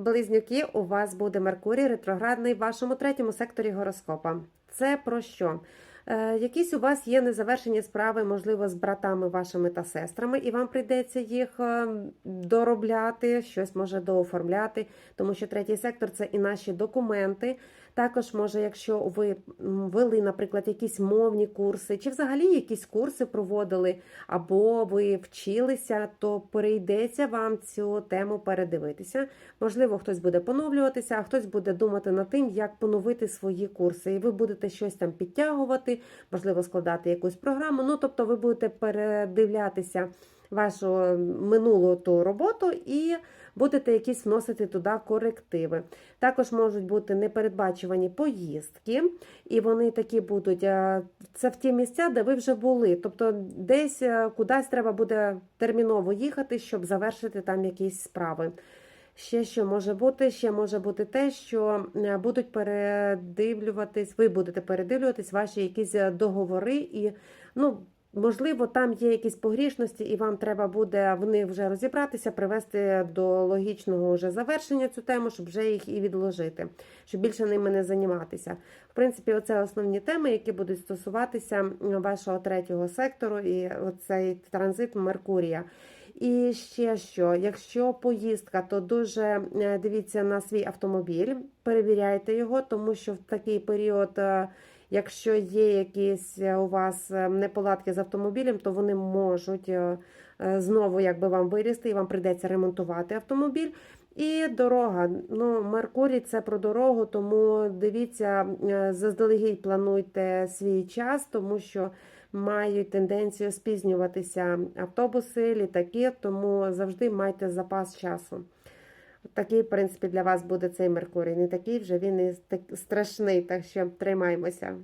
Близнюки, у вас буде Меркурій ретроградний в вашому третьому секторі гороскопа. Це про що? Е, якісь у вас є незавершені справи, можливо, з братами вашими та сестрами, і вам прийдеться їх е, доробляти, щось може дооформляти, тому що третій сектор це і наші документи. Також, може, якщо ви вели, наприклад, якісь мовні курси, чи взагалі якісь курси проводили, або ви вчилися, то прийдеться вам цю тему передивитися. Можливо, хтось буде поновлюватися, а хтось буде думати над тим, як поновити свої курси. І ви будете щось там підтягувати, можливо, складати якусь програму. Ну, тобто, ви будете передивлятися вашу минулу ту роботу і будете якісь вносити туди корективи. Також можуть бути непередбачувані поїздки, і вони такі будуть. е, Це в ті місця, де ви вже були. Тобто, десь е, кудись треба буде терміново їхати, щоб завершити там якісь справи. Ще що може бути? Ще може бути те, що е, будуть передивлюватись, ви будете передивлюватись ваші якісь е, договори, і ну. Можливо, там є якісь погрішності, і вам треба буде в них вже розібратися, привести до логічного вже завершення цю тему, щоб вже їх і відложити, щоб більше ними не займатися. В принципі, оце основні теми, які будуть стосуватися вашого третього сектору, і оцей транзит Меркурія. І ще що, якщо поїздка, то дуже е, дивіться на свій автомобіль, перевіряйте його, тому що в такий період. е, Якщо є якісь е, у вас неполадки з автомобілем, то вони можуть знову якби вам вирісти, і вам прийдеться ремонтувати автомобіль. І дорога. Ну, Меркурій це про дорогу, тому дивіться, заздалегідь плануйте свій час, тому що мають тенденцію спізнюватися автобуси, літаки, тому завжди майте запас часу. Такий, в принципі, для вас буде цей Меркурій. Не такий вже він і страшний, так що тримаємося.